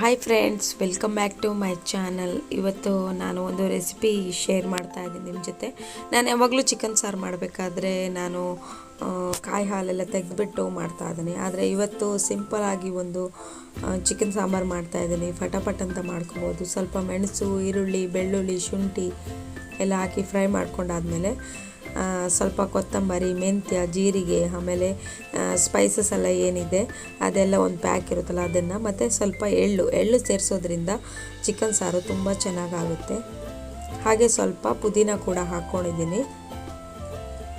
Hi friends welcome back to my channel ಇವತ್ತು ನಾನು ಒಂದು ರೆಸಿಪಿ ಶೇರ್ ಮಾಡ್ತಾ ಇದ್ದೀನಿ ನಿಮ್ಮ ಜೊತೆ. ನಾನು ಯಾವಾಗಲೂ ಚಿಕನ್ ಸಾರು ಮಾಡಬೇಕಾದ್ರೆ ನಾನು ಕಾಯಿ ಹಾಲೆಲ್ಲ ತೆಗೆದುಬಿಟ್ಟು ಮಾಡ್ತಾ ಇದ್ದೀನಿ. ಆದರೆ ಇವತ್ತು ಸಿಂಪಲ್ ಆಗಿ ಒಂದು ಚಿಕನ್ ಸಾಂಬಾರು ಮಾಡ್ತಾ ಇದ್ದೀನಿ. ಫಟಾಫಟ್ ಅಂತ ಮಾಡ್ಕೋಬೋದು. ಸ್ವಲ್ಪ ಮೆಣಸು, ಈರುಳ್ಳಿ, ಬೆಳ್ಳುಳ್ಳಿ, ಶುಂಠಿ ಎಲ್ಲ ಹಾಕಿ ಫ್ರೈ ಮಾಡ್ಕೊಂಡಾದ್ಮೇಲೆ ಸ್ವಲ್ಪ ಕೊತ್ತಂಬರಿ, ಮೆಂತ್ಯ, ಜೀರಿಗೆ, ಆಮೇಲೆ ಸ್ಪೈಸಸ್ ಎಲ್ಲ ಏನಿದೆ, ಅದೆಲ್ಲ ಒಂದು ಪ್ಯಾಕ್ ಇರುತ್ತಲ್ಲ, ಅದನ್ನು ಮತ್ತು ಸ್ವಲ್ಪ ಎಳ್ಳು ಎಳ್ಳು ಸೇರಿಸೋದ್ರಿಂದ ಚಿಕನ್ ಸಾರು ತುಂಬ ಚೆನ್ನಾಗಾಗುತ್ತೆ. ಹಾಗೆ ಸ್ವಲ್ಪ ಪುದೀನ ಕೂಡ ಹಾಕ್ಕೊಂಡಿದ್ದೀನಿ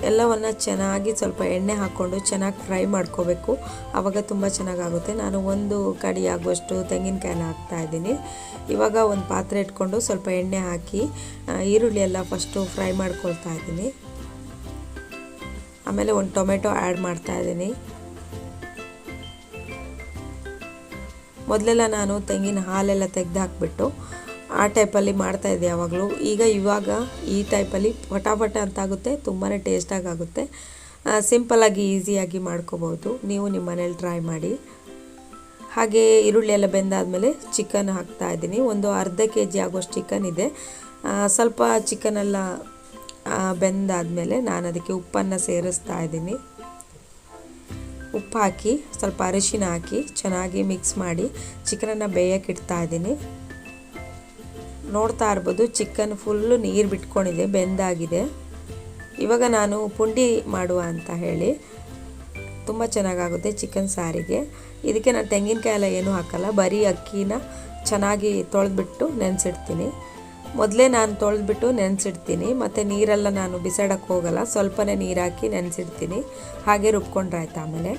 ಎಲ್ಲವನ್ನು ಚೆನ್ನಾಗಿ ಸ್ವಲ್ಪ ಎಣ್ಣೆ ಹಾಕ್ಕೊಂಡು ಚೆನ್ನಾಗಿ ಫ್ರೈ ಮಾಡ್ಕೋಬೇಕು. ಆವಾಗ ತುಂಬ ಚೆನ್ನಾಗಾಗುತ್ತೆ. ನಾನು ಒಂದು ಕಡಿ ಆಗುವಷ್ಟು ತೆಂಗಿನಕಾಯಿನ ಹಾಕ್ತಾ ಇದ್ದೀನಿ. ಇವಾಗ ಒಂದು ಪಾತ್ರೆ ಇಟ್ಕೊಂಡು ಸ್ವಲ್ಪ ಎಣ್ಣೆ ಹಾಕಿ ಈರುಳ್ಳಿ ಎಲ್ಲ ಫಸ್ಟು ಫ್ರೈ ಮಾಡ್ಕೊಳ್ತಾ ಇದ್ದೀನಿ. ಆಮೇಲೆ ಒಂದು ಟೊಮೆಟೊ ಆ್ಯಡ್ ಮಾಡ್ತಾ ಇದ್ದೀನಿ. ಮೊದಲೆಲ್ಲ ನಾನು ತೆಂಗಿನ ಹಾಲೆಲ್ಲ ತೆಗೆದು ಹಾಕ್ಬಿಟ್ಟು ಆ ಟೈಪಲ್ಲಿ ಮಾಡ್ತಾ ಇದ್ದೆ ಯಾವಾಗಲೂ. ಈಗ ಇವಾಗ ಈ ಟೈಪಲ್ಲಿ ಪಟಾಪಟ ಅಂತಾಗುತ್ತೆ ತುಂಬಾ ಟೇಸ್ಟಾಗಿ ಆಗುತ್ತೆ ಸಿಂಪಲ್ಲಾಗಿ ಈಸಿಯಾಗಿ ಮಾಡ್ಕೋಬೋದು. ನೀವು ನಿಮ್ಮ ಮನೇಲಿ ಟ್ರೈ ಮಾಡಿ. ಹಾಗೆ ಈರುಳ್ಳಿ ಎಲ್ಲ ಬೆಂದಾದಮೇಲೆ ಚಿಕನ್ ಹಾಕ್ತಾ ಇದ್ದೀನಿ. ಒಂದು ಅರ್ಧ ಕೆ ಜಿ ಆಗೋಷ್ಟು ಚಿಕನ್ ಇದೆ. ಸ್ವಲ್ಪ ಚಿಕನೆಲ್ಲ ಬೆಂದಾದಮೇಲೆ ನಾನು ಅದಕ್ಕೆ ಉಪ್ಪನ್ನು ಸೇರಿಸ್ತಾ ಇದ್ದೀನಿ. ಉಪ್ಪು ಹಾಕಿ ಸ್ವಲ್ಪ ಅರಿಶಿನ ಹಾಕಿ ಚೆನ್ನಾಗಿ ಮಿಕ್ಸ್ ಮಾಡಿ ಚಿಕನನ್ನು ಬೇಯಕ್ಕೆ ಇಡ್ತಾ ಇದ್ದೀನಿ. ನೋಡ್ತಾ ಇರ್ಬೋದು ಚಿಕನ್ ಫುಲ್ಲು ನೀರು ಬಿಟ್ಕೊಂಡಿದೆ, ಬೆಂದಾಗಿದೆ. ಇವಾಗ ನಾನು ಪುಂಡಿ ಮಾಡುವ ಅಂತ ಹೇಳಿ ತುಂಬ ಚೆನ್ನಾಗಾಗುತ್ತೆ ಚಿಕನ್ ಸಾರಿಗೆ. ಇದಕ್ಕೆ ನಾನು ತೆಂಗಿನಕಾಯಿ ಎಲ್ಲ ಏನೂ ಹಾಕಲ್ಲ, ಬರೀ ಅಕ್ಕಿನ ಚೆನ್ನಾಗಿ ತೊಳೆದ್ಬಿಟ್ಟು ನೆನೆಸಿಡ್ತೀನಿ. ಮೊದಲೇ ನಾನು ತೊಳೆದ್ಬಿಟ್ಟು ನೆನೆಸಿಡ್ತೀನಿ, ಮತ್ತು ನೀರೆಲ್ಲ ನಾನು ಬಿಸಾಡಕ್ಕೆ ಹೋಗಲ್ಲ, ಸ್ವಲ್ಪನೇ ನೀರು ಹಾಕಿ ನೆನೆಸಿಡ್ತೀನಿ. ಹಾಗೆ ರುಬ್ಕೊಂಡ್ರಾಯ್ತು ಆಮೇಲೆ?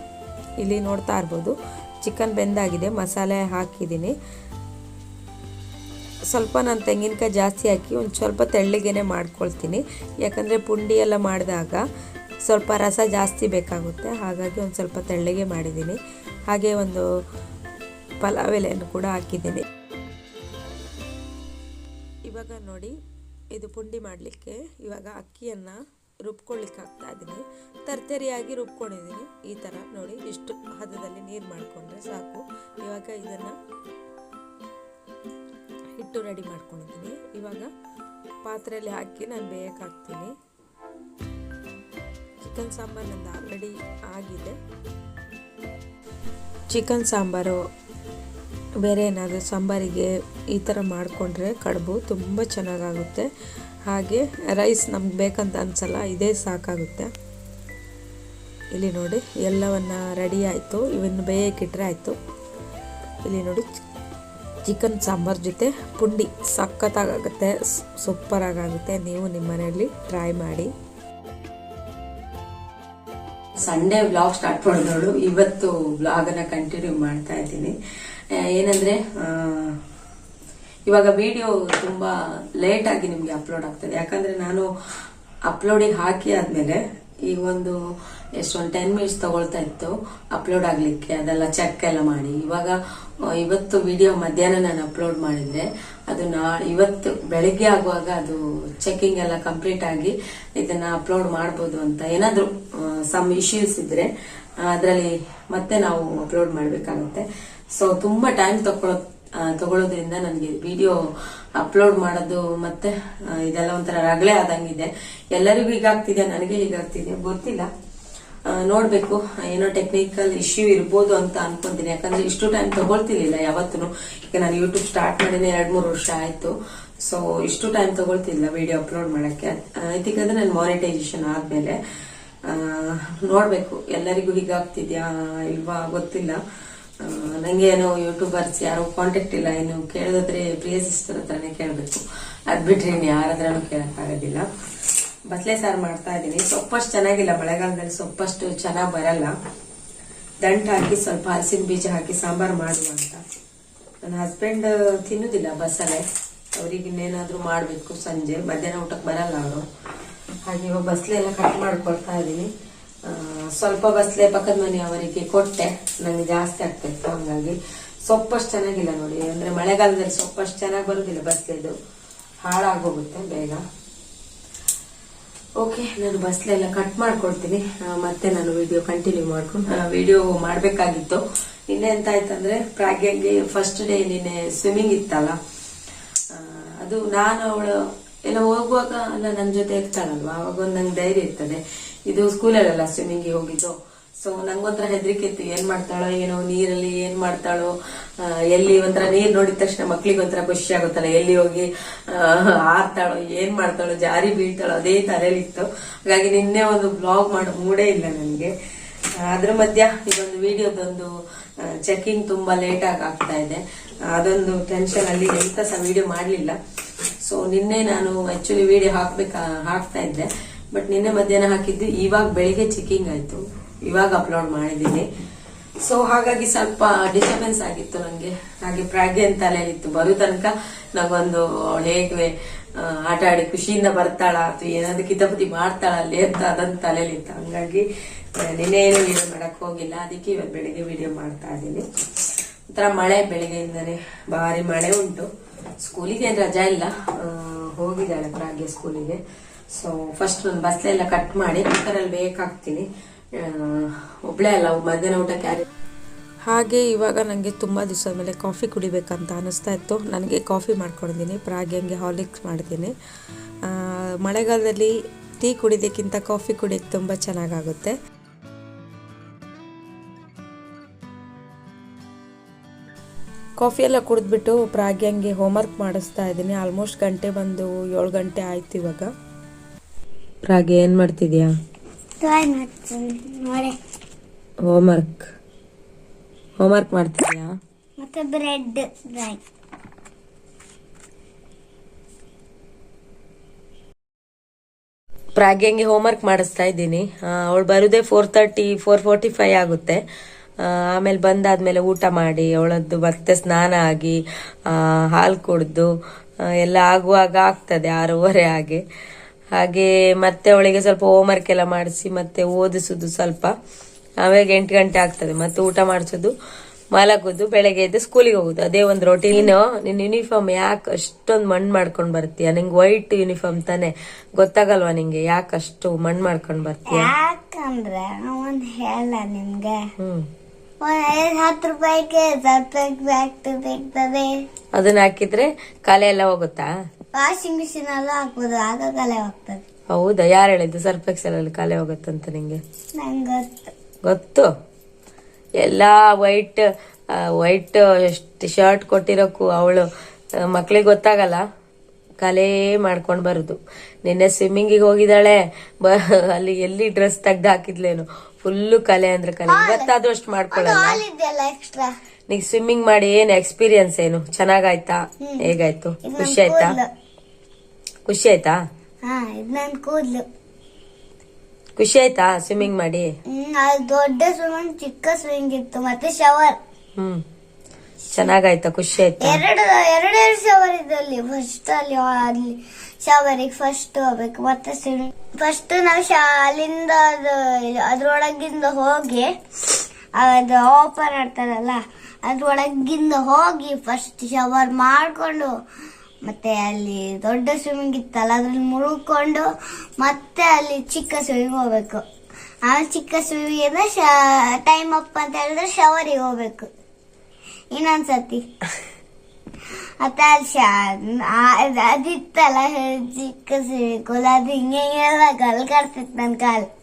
ಇಲ್ಲಿ ನೋಡ್ತಾ ಇರ್ಬೋದು. ಚಿಕನ್ ಬೆಂದಾಗಿದೆ, ಮಸಾಲೆ ಹಾಕಿದ್ದೀನಿ. ಸ್ವಲ್ಪ ನಾನು ತೆಂಗಿನಕಾಯಿ ಜಾಸ್ತಿ ಹಾಕಿ ಒಂದು ಸ್ವಲ್ಪ ತೆಳ್ಳಗೇನೆ ಮಾಡ್ಕೊಳ್ತೀನಿ. ಯಾಕಂದರೆ ಪುಂಡಿ ಎಲ್ಲ ಮಾಡಿದಾಗ ಸ್ವಲ್ಪ ರಸ ಜಾಸ್ತಿ ಬೇಕಾಗುತ್ತೆ. ಹಾಗಾಗಿ ಒಂದು ಸ್ವಲ್ಪ ತೆಳ್ಳಗೆ ಮಾಡಿದ್ದೀನಿ. ಹಾಗೆ ಒಂದು ಪಲಾವ್ ಎಲೆಯನ್ನು ಕೂಡ ಹಾಕಿದ್ದೀನಿ. ಇವಾಗ ನೋಡಿ, ಇದು ಪುಂಡಿ ಮಾಡಲಿಕ್ಕೆ ಇವಾಗ ಅಕ್ಕಿಯನ್ನು ರುಬ್ಕೊಳ್ಳಿಕ್ಕೆ ಹಾಕ್ತಾ ಇದ್ದೀನಿ ತರ್ತರಿಯಾಗಿ ರುಬ್ಕೊಂಡಿದ್ದೀನಿ ಈ ಥರ ನೋಡಿ, ಇಷ್ಟು ಹದದಲ್ಲಿ ನೀರು ಮಾಡಿಕೊಂಡ್ರೆ ಸಾಕು. ಇವಾಗ ಇದನ್ನು ಹಿಟ್ಟು ರೆಡಿ ಮಾಡ್ಕೊಂಡಿದ್ದೀನಿ ಇವಾಗ ಪಾತ್ರೆಯಲ್ಲಿ ಹಾಕಿ ನಾನು ಬೇಯಕ್ಕೆ ಹಾಕ್ತೀನಿ. ಚಿಕನ್ ಸಾಂಬಾರು ನಂದು ಆಲ್ರೆಡಿ ಆಗಿದೆ. ಚಿಕನ್ ಸಾಂಬಾರು ಬೇರೆ ಏನಾದರೂ ಸಾಂಬಾರಿಗೆ ಈ ಥರ ಮಾಡಿಕೊಂಡ್ರೆ ಕಡುಬು ತುಂಬ ಚೆನ್ನಾಗಾಗುತ್ತೆ. ಹಾಗೆ ರೈಸ್ ನಮ್ಗೆ ಬೇಕಂತ ಅನ್ಸಲ್ಲ, ಇದೇ ಸಾಕಾಗುತ್ತೆ. ಇಲ್ಲಿ ನೋಡಿ, ಎಲ್ಲವನ್ನ ರೆಡಿ ಆಯಿತು. ಇವನ್ನು ಬೇಯಕ್ಕಿಟ್ರೆ ಆಯಿತು. ಇಲ್ಲಿ ನೋಡಿ ಚಿಕನ್ ಸಾಂಬಾರ್ ಜೊತೆ ಪುಂಡಿ ಸಖತ್ತಾಗುತ್ತೆ ಸೂಪರಾಗುತ್ತೆ ನೀವು ನಿಮ್ಮ ಮನೆಯಲ್ಲಿ ಟ್ರೈ ಮಾಡಿ. ಸಂಡೇ ವ್ಲಾಗ್ ಸ್ಟಾರ್ಟ್ ಮಾಡಿದವಳು ಇವತ್ತು ವ್ಲಾಗ್ ಅನ್ನ ಕಂಟಿನ್ಯೂ ಮಾಡ್ತಾ ಇದ್ದೀನಿ. ಏನಂದ್ರೆ ಇವಾಗ ವಿಡಿಯೋ ತುಂಬಾ ಲೇಟ್ ಆಗಿ ನಿಮ್ಗೆ ಅಪ್ಲೋಡ್ ಆಗ್ತದೆ. ಯಾಕಂದ್ರೆ ನಾನು ಅಪ್ಲೋಡಿಗೆ ಹಾಕಿ ಆದ್ಮೇಲೆ ಈ ಒಂದು ಎಷ್ಟೊಂದು ಟೆನ್ ಮಿನಿಟ್ಸ್ ತಗೊಳ್ತಾ ಇತ್ತು ಅಪ್ಲೋಡ್ ಆಗ್ಲಿಕ್ಕೆ. ಅದೆಲ್ಲ ಚೆಕ್ ಎಲ್ಲ ಮಾಡಿ. ಇವಾಗ ಇವತ್ತು ವಿಡಿಯೋ ಮಧ್ಯಾಹ್ನ ನಾನು ಅಪ್ಲೋಡ್ ಮಾಡಿದ್ರೆ ಅದು ನಾ, ಇವತ್ತು ಬೆಳಿಗ್ಗೆ ಆಗುವಾಗ ಅದು ಚೆಕಿಂಗ್ ಎಲ್ಲ ಕಂಪ್ಲೀಟ್ ಆಗಿ ಇದನ್ನ ಅಪ್ಲೋಡ್ ಮಾಡ್ಬೋದು ಅಂತ ಏನಾದ್ರು ಸಮ್ ಇಶ್ಯೂಸ್ ಇದ್ರೆ ಅದರಲ್ಲಿ ಮತ್ತೆ ನಾವು ಅಪ್ಲೋಡ್ ಮಾಡ್ಬೇಕಾಗುತ್ತೆ. ಸೊ ತುಂಬಾ ಟೈಮ್ ತಗೊಳ್ಳೋ ತಗೊಳ್ಳೋದ್ರಿಂದ ನನಗೆ ವಿಡಿಯೋ ಅಪ್ಲೋಡ್ ಮಾಡೋದು ಮತ್ತೆ ಇದೆಲ್ಲ ಒಂಥರ ರಗಳೆ ಆದಂಗಿದೆ. ಎಲ್ಲರಿಗೂ ಹೀಗಾಗ್ತಿದೆ ನನಗೆ ಹೀಗಾಗ್ತಿದೆ ಗೊತ್ತಿಲ್ಲ. ನೋಡ್ಬೇಕು. ಏನೋ ಟೆಕ್ನಿಕಲ್ ಇಶ್ಯೂ ಇರ್ಬೋದು ಅಂತ ಅನ್ಕೊಂತೀನಿ. ಯಾಕಂದ್ರೆ ಇಷ್ಟು ಟೈಮ್ ತಗೊಳ್ತಿರ್ಲಿಲ್ಲ ಯಾವತ್ತೂ. ಈಗ ನಾನು ಯೂಟ್ಯೂಬ್ ಸ್ಟಾರ್ಟ್ ಮಾಡಿನೇ ಎರಡ್ ಮೂರು ವರ್ಷ ಆಯ್ತು. ಸೊ ಇಷ್ಟು ಟೈಮ್ ತಗೊಳ್ತಿಲ್ಲ ವಿಡಿಯೋ ಅಪ್ಲೋಡ್ ಮಾಡಕ್ಕೆ. ಐತಿಕಂದ್ರೆ ನಾನು ಮಾನಿಟೈಸೇಷನ್ ಆದ್ಮೇಲೆ. ನೋಡ್ಬೇಕು. ಎಲ್ಲರಿಗೂ ಹೀಗಾಗ್ತಿದ್ಯಾ ಇಲ್ವಾ, ಗೊತ್ತಿಲ್ಲ. ಆ, ನಂಗೆ ಏನೋ ಯೂಟ್ಯೂಬರ್ಸ್ ಯಾರು ಕಾಂಟ್ಯಾಕ್ಟ್ ಇಲ್ಲ ಏನು ಕೇಳಿದ್ರೆ ಪ್ರಿಯ ಸಿಸ್ಟರ್ ಹತ್ರನೇ ಕೇಳಬೇಕು. ಅದು ಬಿಟ್ರೆ ಇನ್ನು ಯಾರ ಹತ್ರನೂ ಕೇಳಕ್ಕಾಗೋದಿಲ್ಲ ಸಾರು ಮಾಡ್ತಾ ಇದ್ದೀನಿ. ಸೊಪ್ಪಷ್ಟು ಚೆನ್ನಾಗಿಲ್ಲ ಮಳೆಗಾಲದಲ್ಲಿ ಸೊಪ್ಪಷ್ಟು ಚೆನ್ನಾಗಿ ಬರಲ್ಲ. ದಂಟು ಹಾಕಿ ಸ್ವಲ್ಪ ಹಲಸಿನ ಬೀಜ ಹಾಕಿ ಸಾಂಬಾರು ಮಾಡುವ ಅಂತ. ನನ್ನ ಹಸ್ಬೆಂಡ್ ತಿನ್ನುದಿಲ್ಲ ಬಸಳೆ ಅವ್ರಿಗೆ ಇನ್ನೇನಾದರೂ ಮಾಡಬೇಕು ಸಂಜೆ. ಮಧ್ಯಾಹ್ನ ಊಟಕ್ಕೆ ಬರಲ್ಲ ಅವರು. ಹಾಗೆ ಇವಾಗ ಬಸ್ಲೆ ಎಲ್ಲ ಕಟ್ ಮಾಡಿಕೊಡ್ತಾ ಇದ್ದೀನಿ ಸ್ವಲ್ಪ ಬಸ್ಲೆ ಪಕ್ಕದ ಮನೆ ಅವರಿಗೆ ಕೊಟ್ಟೆ. ನಂಗೆ ಜಾಸ್ತಿ ಆಗ್ತಿತ್ತು ಹಂಗಾಗಿ ಸೊಪ್ಪಷ್ಟು ಚೆನ್ನಾಗಿಲ್ಲ ನೋಡಿ. ಅಂದ್ರೆ ಮಳೆಗಾಲದಲ್ಲಿ ಸೊಪ್ಪಷ್ಟು ಚೆನ್ನಾಗಿ ಬರೋದಿಲ್ಲ ಬಸ್ಲೆದು ಹಾಳಾಗೋಗುತ್ತೆ ಬೇಗ. ಓಕೆ, ನಾನು ಬಸ್ಲೆಲ್ಲ ಕಟ್ ಮಾಡ್ಕೊಡ್ತೀನಿ ಮತ್ತೆ ನಾನು ವಿಡಿಯೋ ಕಂಟಿನ್ಯೂ ಮಾಡ್ಕೊಂಡು ವಿಡಿಯೋ ಮಾಡಬೇಕಾಗಿತ್ತು. ನಿನ್ನೆ ಎಂತ ಆಯ್ತಂದ್ರೆ ಪ್ರಾಗ್ಯಂಗೆ ಫಸ್ಟ್ ಡೇ ನಿನ್ನೆ ಸ್ವಿಮ್ಮಿಂಗ್ ಇತ್ತಲ್ಲ. ಅದು ನಾನು ಅವಳು, ಎಲ್ಲ ಹೋಗುವಾಗ ನನ್ನ ಜೊತೆ ಇರ್ತಾಳಲ್ವಾ? ಅವಾಗ ಒಂದು ನಂಗೆ ಧೈರ್ಯ ಇರ್ತದೆ. ಇದು ಸ್ಕೂಲಲ್ಲೆಲ್ಲ ಸ್ವಿಮ್ಮಿಂಗ್ ಹೋಗಿದ್ದು. ಸೊ ನಂಗೊಂಥರ ಹೆದರಿಕೆ ಇತ್ತು, ಏನ್ ಮಾಡ್ತಾಳೋ ಏನೋ, ನೀರಲ್ಲಿ ಏನ್ ಮಾಡ್ತಾಳೋ ಎಲ್ಲಿ ಒಂಥರ ನೀರ್ ನೋಡಿದ ತಕ್ಷಣ ಮಕ್ಳಿಗೆ ಒಂಥರ ಖುಷಿ ಆಗುತ್ತಲ್ಲ, ಎಲ್ಲಿ ಹೋಗಿ ಆರ್ತಾಳೋ ಏನ್ ಮಾಡ್ತಾಳೋ, ಜಾರಿ ಬೀಳ್ತಾಳೋ, ಅದೇ ತಲೆಯಲ್ಲಿತ್ತು ಹಾಗಾಗಿ ನಿನ್ನೆ ಒಂದು ಬ್ಲಾಗ್ ಮಾಡೋ, ಮೂಡೇ ಇಲ್ಲ ನನಗೆ. ಅದ್ರ ಮಧ್ಯ ಇದೊಂದು ವಿಡಿಯೋದೊಂದು ಚೆಕಿಂಗ್ ತುಂಬಾ ಲೇಟ್ ಆಗಿ ಆಗ್ತಾ ಇದೆ. ಅದೊಂದು ಟೆನ್ಷನ್ ಅಲ್ಲಿ ಎಂತ ಸಹ ವಿಡಿಯೋ ಮಾಡ್ಲಿಲ್ಲ. ಸೊ ನಿನ್ನೆ ನಾನು ಆಕ್ಚುಲಿ ವಿಡಿಯೋ ಹಾಕ್ಬೇಕಾ, ಹಾಕ್ತಾ ಇದ್ದೆ. ಬಟ್ ನಿನ್ನೆ ಮಧ್ಯಾಹ್ನ ಹಾಕಿದ್ದು, ಇವಾಗ ಬೆಳಿಗ್ಗೆ ಚೆಕಿಂಗ್ ಆಯ್ತು. ಇವಾಗ ಅಪ್ಲೋಡ್ ಮಾಡಿದ್ದೀನಿ. ಸೊ ಹಾಗಾಗಿ ಸ್ವಲ್ಪ ಡಿಸ್ಟರ್ಬೆನ್ಸ್ ಆಗಿತ್ತು ನಂಗೆ. ಹಾಗೆ ಪ್ರಾಗ್ಯ ಅಂತ ತಲೆಯಲ್ಲಿತ್ತು. ಬರೋ ತನಕ ನಂಗೊಂದು ಹೇಗೆ ಆಟ ಆಡಿ ಖುಷಿಯಿಂದ ಬರ್ತಾಳ, ಅಥವಾ ಏನಾದ್ರು ಕಿತಾಪತಿ ಮಾಡ್ತಾಳ, ಅಲ್ಲಿ ಅಂತ ಅದಂತ ತಲೆಯಲ್ಲಿತ್ತು. ಹಂಗಾಗಿ ನಿನ್ನೆ ಏನು ವಿಡಿಯೋ ಮಾಡಕ್ ಹೋಗಿಲ್ಲ. ಅದಕ್ಕೆ ಇವತ್ತು ಬೆಳಿಗ್ಗೆ ವಿಡಿಯೋ ಮಾಡ್ತಾ ಇದ್ದೀನಿ. ಒಂಥರ ಮಳೆ ಬೆಳಿಗ್ಗೆಯಿಂದನೇ. ಭಾರಿ ಮಳೆ ಉಂಟು. ಸ್ಕೂಲಿಗೆ ರಜಾ ಇಲ್ಲ. ಹೋಗಿದ್ದಾಳೆ ಪ್ರಾಗ್ಯ ಸ್ಕೂಲಿಗೆ ಸೊ ಫಸ್ಟ್ ನಾನು ಬಸ್ಲೆಲ್ಲ ಕಟ್ ಮಾಡಿ ಕುಕ್ಕರಲ್ಲಿ ಬೇಕಾಗ್ತೀನಿ. ಒಬ್ಳೆ ಅಲ್ಲ ಮಧ್ಯಾಹ್ನ ಊಟ ಕ್ಯಾರಿ ಹಾಗೆ ಇವಾಗ ನನಗೆ ತುಂಬ ದಿವಸ ಮೇಲೆ ಕಾಫಿ ಕುಡಿಬೇಕಂತ ಅನ್ನಿಸ್ತಾ ಇತ್ತು. ನನಗೆ ಕಾಫಿ ಮಾಡ್ಕೊಂಡಿದ್ದೀನಿ ಪ್ರಾಗ್ಯಂಗೆ ಹಾಲಿಕ್ಸ್ ಮಾಡಿದ್ದೀನಿ ಆ, ಮಳೆಗಾಲದಲ್ಲಿ ಟೀ ಕುಡಿಯೋದಕ್ಕಿಂತ ಕಾಫಿ ಕುಡಿಯೋಕ್ಕೆ ತುಂಬ ಚೆನ್ನಾಗಾಗುತ್ತೆ. ಕಾಫಿ ಎಲ್ಲ ಕುಡಿದ್ಬಿಟ್ಟು ಪ್ರಾಗ್ಯಂಗೆ ಹೋಮ್ವರ್ಕ್ ಮಾಡಿಸ್ತಾ ಇದ್ದೀನಿ. ಆಲ್ಮೋಸ್ಟ್ ಗಂಟೆ ಬಂದು ಏಳು ಗಂಟೆ ಆಯ್ತು ಇವಾಗ. ಪ್ರಾಗ್ಯ ಏನ್ ಮಾಡ್ತಿದ್ಯಾ? ಹೋಮ್ವರ್ಕ್ ಹೋಮ್ವರ್ಕ್ ಮಾಡ್ತಿದ್ಯಾ? ಮತ್ತೆ ಬ್ರೆಡ್ ಡ್ರಾಯಿಂಗ್ ಪ್ರಾಗ್ಯಂಗೆ ಹೋಮ್ವರ್ಕ್ ಮಾಡಿಸ್ತಾ ಇದ್ದೀನಿ. ಅವಳು ಬರೋದೇ four thirty four forty five ಆಗುತ್ತೆ ಆಮೇಲೆ ಬಂದಾದ್ಮೇಲೆ ಊಟ ಮಾಡಿ ಅವಳದ್ದು ಮತ್ತೆ ಸ್ನಾನ ಆಗಿ ಹಾಲು ಕುಡ್ದು ಎಲ್ಲ ಆಗುವಾಗ ಆಗ್ತದೆ ಆರೂವರೆ ಹಾಗೆ. ಹಾಗೆ ಮತ್ತೆ ಅವಳಿಗೆ ಸ್ವಲ್ಪ ಹೋಮ್ವರ್ಕ್ ಎಲ್ಲ ಮಾಡಿಸಿ ಮತ್ತೆ ಓದಿಸುದು ಸ್ವಲ್ಪ. ಆಮೇಲೆ ಎಂಟು ಗಂಟೆ ಆಗ್ತದೆ ಮತ್ತೆ ಊಟ ಮಾಡಿಸೋದು ಮಲಗುದು ಬೆಳಗ್ಗೆ ಎದ್ದು ಸ್ಕೂಲಿಗೆ ಹೋಗುದು. ಅದೇ ಒಂದು ರೊಟೀನ್ ನಿನ್ನ ಯೂನಿಫಾರ್ಮ್ ಯಾಕೆ ಅಷ್ಟೊಂದು ಮಣ್ಣು ಮಾಡ್ಕೊಂಡು ಬರ್ತೀಯ? ನಿಂಗೆ ವೈಟ್ ಯೂನಿಫಾರ್ಮ್ ತಾನೆ ಗೊತ್ತಾಗಲ್ವಾ ನಿಂಗೆ ಯಾಕೆ ಅಷ್ಟು ಮಣ್ಣು ಮಾಡ್ಕೊಂಡು ಬರ್ತೀಯ? ಯಾಕಂದ್ರೆ ಒಂದು ಹೇಳ ನಿಮ್ಗೆ. ಹತ್ತು ರೂಪಾಯಿಗೆ ಅದನ್ನ ಹಾಕಿದ್ರೆ ಕಲೆ ಎಲ್ಲ ಹೋಗುತ್ತಾ? ವಾಷಿಂಗ್ ಮಿಷಿನ್ ಅಲ್ಲೂ ಹಾಕ್ಬೋದು ಆಗ ಕಲೆ ಹೋಗ್ತದೆ. ಹೌದಾ? ಯಾರು ಹೇಳಿದ್ದು? ಸರ್ಫ್ ಎಕ್ಸೆಲ್ ಅಲ್ಲಿ ಕಲೆ ಹೋಗುತ್ತಂತ ನಿಂಗೆ? ನಂಗೆ ಗೊತ್ತು. ಗೊತ್ತು? ಎಲ್ಲಾ ವೈಟ್ ವೈಟ್ ಶರ್ಟ್ ಕೊಟ್ಟಿರೋಕು ಅವಳು ಮಕ್ಳಿಗೆ ಗೊತ್ತಾಗಲ್ಲ? ಕಲೆ ಮಾಡ್ಕೊಂಡು ಬರುದು. ನಿನ್ನೆ ಸ್ವಿಮ್ಮಿಂಗಿಗೆ ಹೋಗಿದ್ದಾಳೆ. ಬ ಅಲ್ಲಿ ಎಲ್ಲಿ ಡ್ರೆಸ್ ತೆಗ್ದು ಹಾಕಿದ್ಲೇನು? ಫುಲ್ಲು ಕಲೆ ಅಂದ್ರೆ ಕಲೆ. ಇವತ್ತಾದ್ರೂ ಅಷ್ಟು ಮಾಡ್ಕೊಳ್ಳಲ್ಲ ನೀವು ಇದೆಯಲ್ಲ ಎಕ್ಸ್ಟ್ರಾ ನೀಗ್ ಸ್ವಿಮ್ಮಿಂಗ್ ಮಾಡಿ ಏನು ಎಕ್ಸ್ಪೀರಿಯನ್ಸ್ ಏನು? ಚೆನ್ನಾಗಾಯ್ತಾ? ಹೇಗಾಯ್ತು? ಖುಷಿ ಆಯ್ತಾ? ಖುಷಿ ಆಯ್ತಾ ಹಾ ಇದು ನನ್ನ ಕೂದ್ಲು. ಖುಷಿ ಆಯ್ತಾ ಸ್ವಿಮ್ಮಿಂಗ್ ಮಾಡಿ ಅದು ದೊಡ್ಡ ಸ್ವಿಮ್ಮಿಂಗ್ ಚಿಕ್ಕ ಸ್ವಿಮ್ಮಿಂಗ್ ಇತ್ತು ಮತ್ತೆ ಶವರ್ ಹ್ಮ್ ಚೆನ್ನಾಗಾಯ್ತಾ ಖುಷಿ ಆಯ್ತಾ ಎರಡು ಎರಡು ಶವರ್ ಇದ್ದಲ್ಲಿ ಫಸ್ಟ್ ಅಲ್ಲಿ ಅಲ್ಲಿ ಶವರಿಗೆ ಫಸ್ಟ್ ಹೋಗ್ಬೇಕು ಮತ್ತೆ ಸ್ವಿಮ್ಮಿಂಗ್ ಫಸ್ಟ್ ನಾವು ಶಾ ಅಲ್ಲಿಂದ ಅದು ಅದ್ರೊಳಗಿಂದ ಹೋಗಿ ಅದು ಓಪನ್ ಆಡ್ತಾರಲ್ಲ ಅದ್ರೊಳಗಿಂದ ಹೋಗಿ ಫಸ್ಟ್ ಶವರ್ ಮಾಡ್ಕೊಂಡು ಮತ್ತೆ ಅಲ್ಲಿ ದೊಡ್ಡ ಸ್ವಿಮ್ಮಿಂಗ್ ಇತ್ತಲ್ಲ ಅದ್ರಲ್ಲಿ ಮುಳುಗ್ಕೊಂಡು ಮತ್ತೆ ಅಲ್ಲಿ ಚಿಕ್ಕ ಸ್ವಿಮ್ಮಿಂಗ್ ಹೋಗ್ಬೇಕು. ಆಮೇಲೆ ಚಿಕ್ಕ ಸ್ವಿಮ್ಮಿಂಗ್ ಟೈಮ್ ಅಪ್ ಅಂತ ಹೇಳಿದ್ರೆ ಶವರಿಗೆ ಹೋಗ್ಬೇಕು. ಇನ್ನೊಂದ್ಸತಿ. ಮತ್ತೆ ಅಲ್ಲಿ ಶಾ- ಆ- ಅದ್- ಅದಿತ್ತಲ್ಲ ಚಿಕ್ಕ ಸಿಗೋಲ ಅದು ಹಿಂಗೆ ಹಿಂಗೆಲ್ಲ ಗಲ್ ಕಾಡ್ತಿತ್ತು ನನ್ನ ಕಾಲು.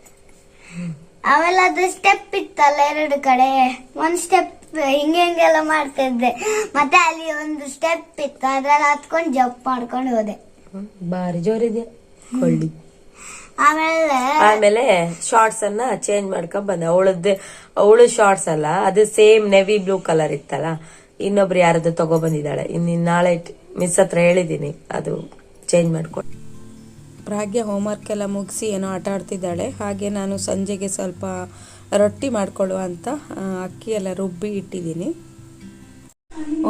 ಆಮೇಲೆ ಅದು ಸ್ಟೆಪ್ ಇತ್ತಲ್ಲ ಎರಡು ಕಡೆ. ಒಂದು ಸ್ಟೆಪ್ ಹಿಂಗೆ ಹಿಂಗೆಲ್ಲ ಮಾಡ್ತಿದ್ದೆ. ಮತ್ತೆ ಅಲ್ಲಿ ಒಂದು ಸ್ಟೆಪ್ ಇತ್ತು. ಅದ್ರಲ್ಲಿ ಹತ್ಕೊಂಡು ಜಪ್ ಮಾಡ್ಕೊಂಡು ಹೋದೆ. ಬಾರಿ ಜೋರಿದೆ ಕೊಳ್ಳಿ. ಆಮೇಲೆ ಆಮೇಲೆ ಶಾರ್ಟ್ಸ್ ಅನ್ನ ಚೇಂಜ್ ಮಾಡ್ಕೊಂಡ್ ಬಂದೆ. ಅವಳದ್ದು ಅವಳು ಶಾರ್ಟ್ಸ್ ಅಲ್ಲ ಅದು ಸೇಮ್ ನೆವಿ ಬ್ಲೂ ಕಲರ್ ಇತ್ತಲ್ಲ ಇನ್ನೊಬ್ರು ಯಾರದ್ದು ತಗೋ ಬಂದಿದ್ದಾಳೆ. ಇನ್ನು ನಾಳೆ ಮಿಸ್ ಹತ್ರ ಹೇಳಿದ್ದೀನಿ ಅದು ಚೇಂಜ್ ಮಾಡ್ಕೊಂಡು ಪ್ರಾಗ್ಯ ಹೋಮ್ವರ್ಕ್ ಎಲ್ಲ ಮುಗಿಸಿ ಏನೋ ಆಟ ಆಡ್ತಿದ್ದಾಳೆ. ಹಾಗೆ ನಾನು ಸಂಜೆಗೆ ಸ್ವಲ್ಪ ರೊಟ್ಟಿ ಮಾಡ್ಕೊಳ್ಳುವ ಅಂತ ಅಕ್ಕಿ ಎಲ್ಲ ರುಬ್ಬಿ ಇಟ್ಟಿದ್ದೀನಿ.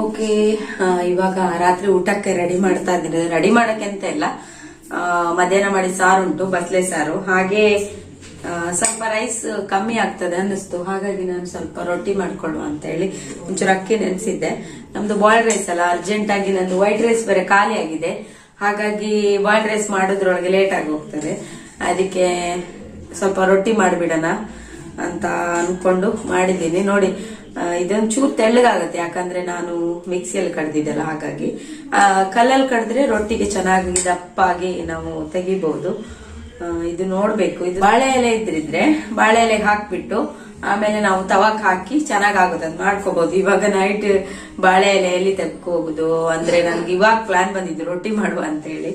ಓಕೆ ಇವಾಗ ರಾತ್ರಿ ಊಟಕ್ಕೆ ರೆಡಿ ಮಾಡ್ತಾ ಇದ್ದೀನಿ. ರೆಡಿ ಮಾಡಕ್ಕೆ ಅಂತ ಇಲ್ಲ. ಮಧ್ಯಾಹ್ನ ಮಾಡಿ ಸಾರು ಉಂಟು, ಬಸ್ಲೆ ಸಾರು. ಹಾಗೆ ಸ್ವಲ್ಪ ರೈಸ್ ಕಮ್ಮಿ ಆಗ್ತದೆ ಅನ್ನಿಸ್ತು. ಹಾಗಾಗಿ ನಾನು ಸ್ವಲ್ಪ ರೊಟ್ಟಿ ಮಾಡ್ಕೊಳ್ಳುವ ಅಂತ ಹೇಳಿ ಒಂಚೂರು ಅಕ್ಕಿ ನೆನೆಸಿದ್ದೆ. ನಮ್ದು ಬಾಯ್ಲ್ಡ್ ರೈಸ್ ಅಲ್ಲ ಅರ್ಜೆಂಟ್ ಆಗಿ ನಂದು ವೈಟ್ ರೈಸ್ ಬೇರೆ ಖಾಲಿ ಆಗಿದೆ. ಹಾಗಾಗಿ ಬಾಯ್ಲ್ಡ್ ರೈಸ್ ಮಾಡೋದ್ರೊಳಗೆ ಲೇಟ್ ಆಗಿ ಹೋಗ್ತದೆ. ಅದಕ್ಕೆ ಸ್ವಲ್ಪ ರೊಟ್ಟಿ ಮಾಡಿಬಿಡೋಣ. ಅಂತ ಅನ್ಕೊಂಡು ಮಾಡಿದ್ದೀನಿ. ನೋಡಿ ಇದೊಂದು ಚೂರು ತೆಳ್ಳಗಾಗತ್ತೆ. ಯಾಕಂದ್ರೆ ನಾನು ಮಿಕ್ಸಿಯಲ್ಲಿ ಕಡ್ದಿದ್ದಲ್ಲ, ಹಾಗಾಗಿ. ಕಲ್ಲಲ್ಲಿ ಕಡಿದ್ರೆ ರೊಟ್ಟಿಗೆ ಚೆನ್ನಾಗಿ ದಪ್ಪಾಗಿ ನಾವು ತೆಗಿಬಹುದು ಇದು ನೋಡ್ಬೇಕು. ಇದು ಬಾಳೆ ಎಲೆ ಇದ್ರಿದ್ರೆ ಬಾಳೆ ಎಲೆಗೆ ಹಾಕ್ಬಿಟ್ಟು ಆಮೇಲೆ ನಾವು ತವಾಕ್ ಹಾಕಿ ಚೆನ್ನಾಗ್ ಆಗುತ್ತೆ ಮಾಡ್ಕೋಬಹುದು ಇವಾಗ ನೈಟ್ ಬಾಳೆ ಎಲೆಯಲ್ಲಿ ತೆಗ್ಕೋಬಹುದು ಅಂದ್ರೆ ನನ್ಗೆ ಇವಾಗ ಪ್ಲಾನ್ ಬಂದಿದ್ದು ರೊಟ್ಟಿ ಮಾಡುವ ಅಂತ ಹೇಳಿ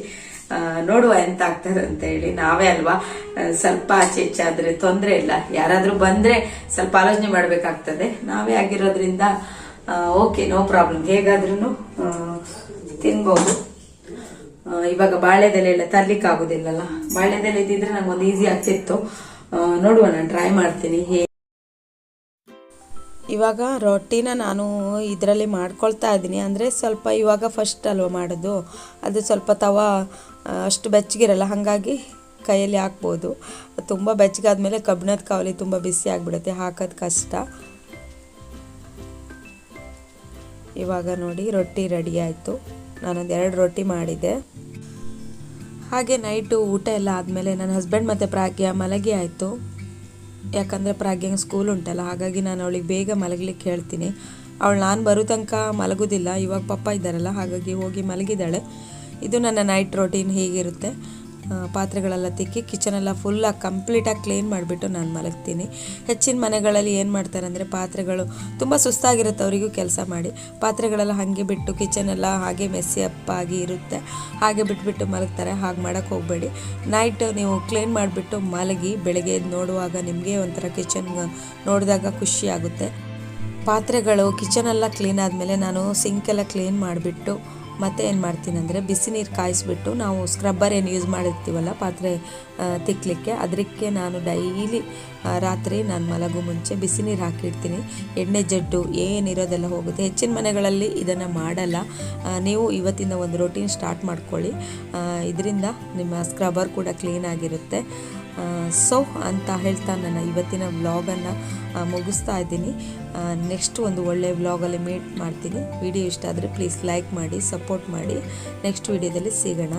ನೋಡುವ ಎಂತ ಆಗ್ತದೆ ಅಂತ ಹೇಳಿ ನಾವೇ ಅಲ್ವಾ? ಸ್ವಲ್ಪ ಆಚೆ ಈಚೆ ಆದ್ರೆ ತೊಂದರೆ ಇಲ್ಲ. ಯಾರಾದ್ರೂ ಬಂದ್ರೆ ಸ್ವಲ್ಪ ಆಲೋಚನೆ ಮಾಡ್ಬೇಕಾಗ್ತದೆ. ನಾವೇ ಆಗಿರೋದ್ರಿಂದ ಓಕೆ ನೋ ಪ್ರಾಬ್ಲಮ್ ಹೇಗಾದ್ರೂ ತಿನ್ಬಹುದು ಇವಾಗ ಬಾಳೆದೆಲೆ ಎಲ್ಲ ತರ್ಲಿಕ್ಕೆ ಆಗುದಿಲ್ಲಲ್ಲ ಬಾಳೆದೆಲೆ ಇದ್ದಿದ್ರೆ ನಮ್ಗೊಂದು ಈಸಿ ಆಗ್ತಿತ್ತು. ನೋಡುವ, ನಾನು ಟ್ರೈ ಮಾಡ್ತೀನಿ. ಇವಾಗ ರೊಟ್ಟಿನ ನಾನು ಇದರಲ್ಲಿ ಮಾಡ್ಕೊಳ್ತಾ ಇದ್ದೀನಿ. ಅಂದರೆ ಸ್ವಲ್ಪ ಇವಾಗ ಫಸ್ಟ್ ಅಲ್ವ ಮಾಡೋದು. ಅದು ಸ್ವಲ್ಪ ತವ ಅಷ್ಟು ಬೆಚ್ಚಗಿರಲ್ಲ, ಹಾಗಾಗಿ ಕೈಯಲ್ಲಿ ಹಾಕ್ಬೋದು. ತುಂಬ ಬೆಚ್ಚಗಾದ್ಮೇಲೆ ಕಬ್ಬಿಣದ ಕಾವಲಿ ತುಂಬ ಬಿಸಿ ಆಗಿಬಿಡುತ್ತೆ, ಹಾಕೋದು ಕಷ್ಟ. ಇವಾಗ ನೋಡಿ, ರೊಟ್ಟಿ ರೆಡಿ ಆಯಿತು. ನಾನೊಂದು ಎರಡು ರೊಟ್ಟಿ ಮಾಡಿದ್ದೆ ಹಾಗೆ ನೈಟು ಊಟ ಎಲ್ಲ ಆದಮೇಲೆ ನನ್ನ ಹಸ್ಬೆಂಡ್ ಮತ್ತು ಪ್ರಾಗ್ಯ ಮಲಗಿ ಆಯಿತು. ಯಾಕಂದರೆ ಪ್ರಾಗ್ಯಂಗೆ ಸ್ಕೂಲ್ ಉಂಟಲ್ಲ, ಹಾಗಾಗಿ ನಾನು ಅವಳಿಗೆ ಬೇಗ ಮಲಗಲಿಕ್ಕೆ ಹೇಳ್ತೀನಿ. ಅವಳು ನಾನು ಬರೋ ತನಕ ಮಲಗೋದಿಲ್ಲ, ಇವಾಗ ಪಪ್ಪ ಇದ್ದಾರಲ್ಲ, ಹಾಗಾಗಿ ಹೋಗಿ ಮಲಗಿದ್ದಾಳೆ. ಇದು ನನ್ನ ನೈಟ್ ರೋಟೀನ್ ಹೀಗಿರುತ್ತೆ. ಪಾತ್ರೆಗಳೆಲ್ಲ ತಿಕ್ಕಿ ಕಿಚನೆಲ್ಲ ಫುಲ್ಲಾಗಿ ಕಂಪ್ಲೀಟಾಗಿ ಕ್ಲೀನ್ ಮಾಡಿಬಿಟ್ಟು ನಾನು ಮಲಗ್ತೀನಿ. ಹೆಚ್ಚಿನ ಮನೆಗಳಲ್ಲಿ ಏನು ಮಾಡ್ತಾರೆ ಅಂದರೆ ಪಾತ್ರೆಗಳು ತುಂಬ ಸುಸ್ತಾಗಿರುತ್ತೆ ಅವರಿಗೂ ಕೆಲಸ ಮಾಡಿ. ಪಾತ್ರೆಗಳೆಲ್ಲ ಹಾಗೆ ಬಿಟ್ಟು ಕಿಚನೆಲ್ಲ ಹಾಗೆ ಮೆಸ್ಸಿ ಅಪ್ಪಾಗಿ ಇರುತ್ತೆ. ಹಾಗೆ ಬಿಟ್ಬಿಟ್ಟು ಮಲಗ್ತಾರೆ, ಹಾಗೆ ಮಾಡೋಕ್ಕೆ ಹೋಗಬೇಡಿ. ನೈಟ್ ನೀವು ಕ್ಲೀನ್ ಮಾಡಿಬಿಟ್ಟು ಮಲಗಿ ಬೆಳಗ್ಗೆ ನೋಡುವಾಗ ನಿಮಗೆ ಒಂಥರ ಕಿಚನ್ ನೋಡಿದಾಗ ಖುಷಿ ಆಗುತ್ತೆ. ಪಾತ್ರೆಗಳು ಕಿಚನೆಲ್ಲ ಕ್ಲೀನ್ ಆದಮೇಲೆ ನಾನು ಸಿಂಕೆಲ್ಲ ಕ್ಲೀನ್ ಮಾಡಿಬಿಟ್ಟು ಮತ್ತೆ ಏನು ಮಾಡ್ತೀನಿ ಅಂದರೆ ಬಿಸಿ ನೀರು ಕಾಯಿಸಿಬಿಟ್ಟು ನಾವು ಸ್ಕ್ರಬ್ಬರ್ ಏನು ಯೂಸ್ ಮಾಡಿರ್ತೀವಲ್ಲ ಪಾತ್ರೆ ತಿಕ್ಕಲಿಕ್ಕೆ ಅದಕ್ಕೆ ನಾನು ಡೈಲಿ ರಾತ್ರಿ ನಾನು ಮಲಗು ಮುಂಚೆ ಬಿಸಿ ನೀರು ಹಾಕಿಡ್ತೀನಿ. ಎಣ್ಣೆ ಜಡ್ಡು ಏನಿರೋದೆಲ್ಲ ಹೋಗುತ್ತೆ. ಹೆಚ್ಚಿನ ಮನೆಗಳಲ್ಲಿ ಇದನ್ನು ಮಾಡಲ್ಲ. ನೀವು ಇವತ್ತಿನ ಒಂದು ರೊಟೀನ್ ಸ್ಟಾರ್ಟ್ ಮಾಡ್ಕೊಳ್ಳಿ. ಇದರಿಂದ ನಿಮ್ಮ ಸ್ಕ್ರಬ್ಬರ್ ಕೂಡ ಕ್ಲೀನ್ ಆಗಿರುತ್ತೆ. ಸೊ ಅಂತ ಹೇಳ್ತಾ ನನ್ನ ಇವತ್ತಿನ ವ್ಲಾಗನ್ನು ಮುಗಿಸ್ತಾ ಇದ್ದೀನಿ. ನೆಕ್ಸ್ಟ್ ಒಂದು ಒಳ್ಳೆಯ ವ್ಲಾಗಲ್ಲಿ ಮೀಟ್ ಮಾಡ್ತೀನಿ. ವಿಡಿಯೋ ಇಷ್ಟ ಆದರೆ ಪ್ಲೀಸ್ ಲೈಕ್ ಮಾಡಿ ಸಪೋರ್ಟ್ ಮಾಡಿ. ನೆಕ್ಸ್ಟ್ ವಿಡಿಯೋದಲ್ಲಿ ಸಿಗೋಣ.